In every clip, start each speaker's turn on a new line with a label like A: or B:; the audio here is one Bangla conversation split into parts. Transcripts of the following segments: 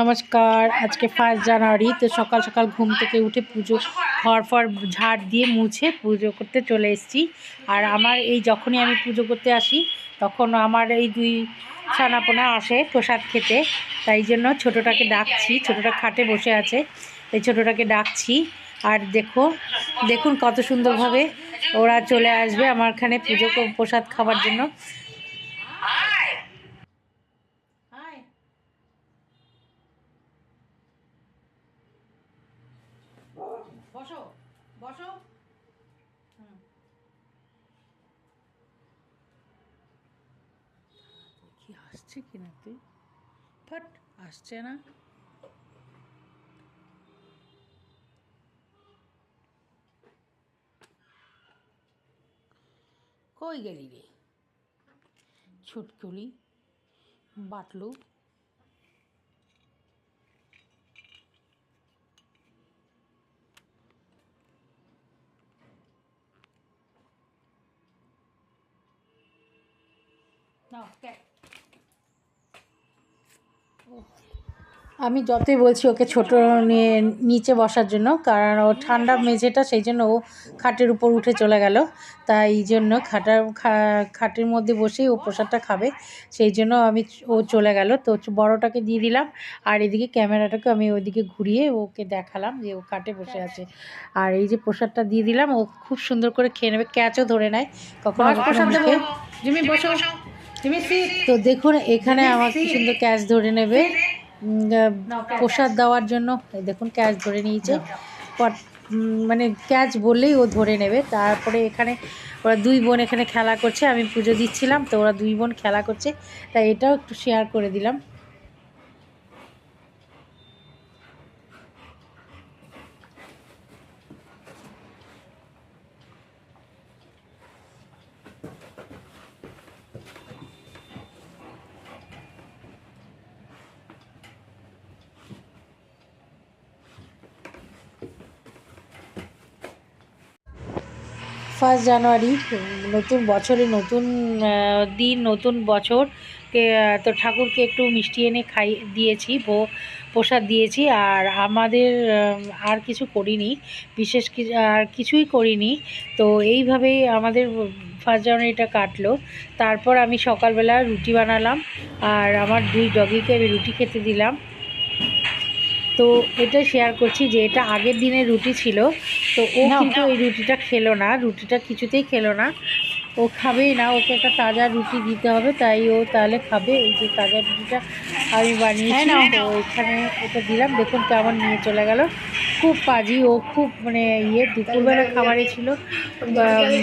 A: নমস্কার, আজকে ফার্স্ট জানুয়ারি, তো সকাল সকাল ঘুম থেকে উঠে পুজো, ঘর ফর ঝাড় দিয়ে মুছে পুজো করতে চলে এসেছি। আর আমার এই যখনই আমি পুজো করতে আসি, তখন আমার এই দুই ছানাপোনা আসে প্রসাদ খেতে। তাই জন্য ছোটোটাকে ডাকছি, ছোটোটা খাটে বসে আছে, এই ছোটোটাকে ডাকছি। আর দেখো, দেখুন কত সুন্দরভাবে ওরা চলে আসবে আমার এখানে পুজো প্রসাদ খাবার জন্য বসো বসো কি আসছে কি না তুই? ফট আসছে না। কই গেলি রে? ছুটকুলি বাটলু। নাও কে- আমি যতই বলছি ওকে ছোট নিয়ে নিচে বসার জন্য কারণ ও ঠান্ডা মেঝেটা সেই জন্য ও খাটের উপর উঠে চলে গেল। তাই এই জন্য খাটার খাটের মধ্যে বসেই ও প্রসাদটা খাবে। সেই জন্য আমি ও চলে গেল। তো বড়টাকে দিয়ে দিলাম। আর এদিকে ক্যামেরাটাকে আমি ওইদিকে ঘুরিয়ে ওকে দেখালাম যে ও খাটে বসে আছে। আর এই যে প্রসাদটা দিয়ে দিলাম ও খুব সুন্দর করে খেয়ে নেবে ক্যাচও ধরে নেয়। কখনো
B: প্রসাদ দেবো। জিমি বসো।
A: তো দেখুন এখানে আমার কি সুন্দর ক্যাচ ধরে নেবে। প্রসাদ দেওয়ার জন্য। এই দেখুন ক্যাশ ধরে নিয়েছে। মানে ক্যাচ বললেই ও ধরে নেবে। তারপরে এখানে ওরা দুই বোন এখানে খেলা করছে। আমি পুজো দিচ্ছিলাম তো ওরা দুই বোন খেলা করছে। তাই এটাও একটু শেয়ার করে দিলাম। ফার্স্ট জানুয়ারি, নতুন বছরে নতুন দিন, নতুন বছর তো ঠাকুরকে একটু মিষ্টি এনে খাই, দিয়েছি ভো প্রসাদ দিয়েছি, আর আমাদের আর কিছু করিনি, বিশেষ আর কিছুই করিনি। তো এইভাবেই আমাদের ফার্স্ট জানুয়ারিটা কাটলো। তারপর আমি সকালবেলা রুটি বানালাম, আর আমার দুই ডগিকে আমি রুটি খেতে দিলাম। তো এটা শেয়ার করছি যে এটা আগের দিনের রুটি ছিল। তো ও কিন্তু এই রুটিটা খেলো না রুটিটা কিছুতেই খেলো না। ও খাবেই না ওকে একটা তাজা রুটি দিতে হবে তাই ও তাহলে খাবে। এই যে তাজা রুটিটা আমি বানিয়েছি
B: হ্যাঁ,
A: তো এখানে এটা দিলাম। দেখুন কেমন নিয়ে চলে গেল। খুব পাজি ও খুব মানে ইয়ে দুপুরবেলা খাবারে ছিল।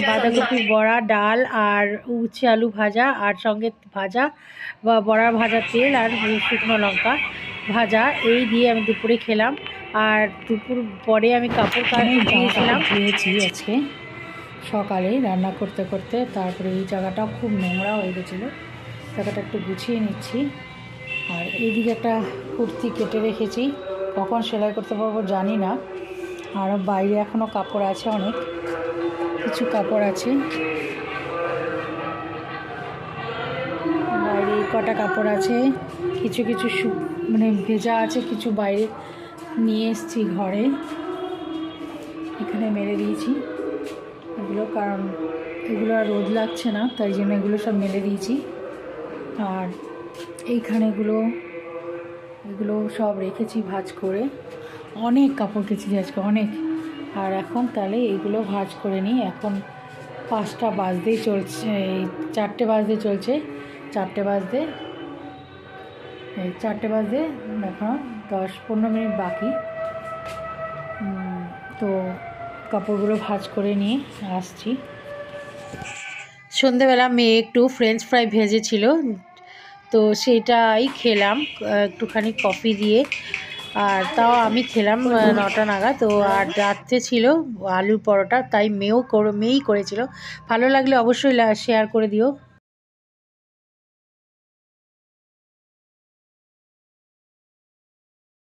A: বাঁধাকপির বড়া ডাল আর উচ্ছে আলু ভাজা আর সঙ্গে ভাজা বা বড়া ভাজা তেল আর শুকনো লঙ্কা। ভাজা এই দিয়ে আমি দুপুরে খেলাম। আর দুপুর পরে আমি কাপড় কাচতে দিয়েছিলাম ধুয়েছি আজকে সকালে রান্না করতে করতে তারপরে এই জায়গাটাও খুব নোংরা হয়ে গেছিল। জায়গাটা একটু গুছিয়ে নিচ্ছি। আর এইদিকে একটা কুর্তি কেটে রেখেছি। কখন সেলাই করতে পারব জানি না। আর বাইরে এখনও কাপড় আছে অনেক। কিছু কাপড় আছে। কটা কাপড় আছে, কিছু কিছু মানে ভেজা আছে, কিছু বাইরে নিয়ে এসেছি ঘরে। এখানে মেরে দিয়েছি এগুলো, কারণ এগুলো আর রোদ লাগছে না, তাই জন্য এগুলো সব মেলে দিয়েছি। আর এইখানে এগুলো সব রেখেছি ভাজ করে। অনেক কাপড় কেচেছি আজকে, অনেক। আর এখন তাহলে এইগুলো ভাজ করে নিই। এখন পাঁচটা বাজতেই চলছে, এই চারটে বাজতে চলছে। চারটে বাজতে। এই চারটে বাজতে এখন দশ পনেরো মিনিট বাকি। তো কাপড়গুলো ভাজ করে নিয়ে আসছি। সন্ধেবেলা মেয়ে একটু ফ্রেঞ্চ ফ্রাই ভেজেছিল, তো সেটাই খেলাম, একটুখানি কফি দিয়ে। আর তাও আমি খেলাম নটা নাগাদ, তো আর রাত্রে ছিল আলুর পরোটা, তাই মেয়েও মেয়েই করেছিল। ভালো লাগলে অবশ্যই শেয়ার করে দিও।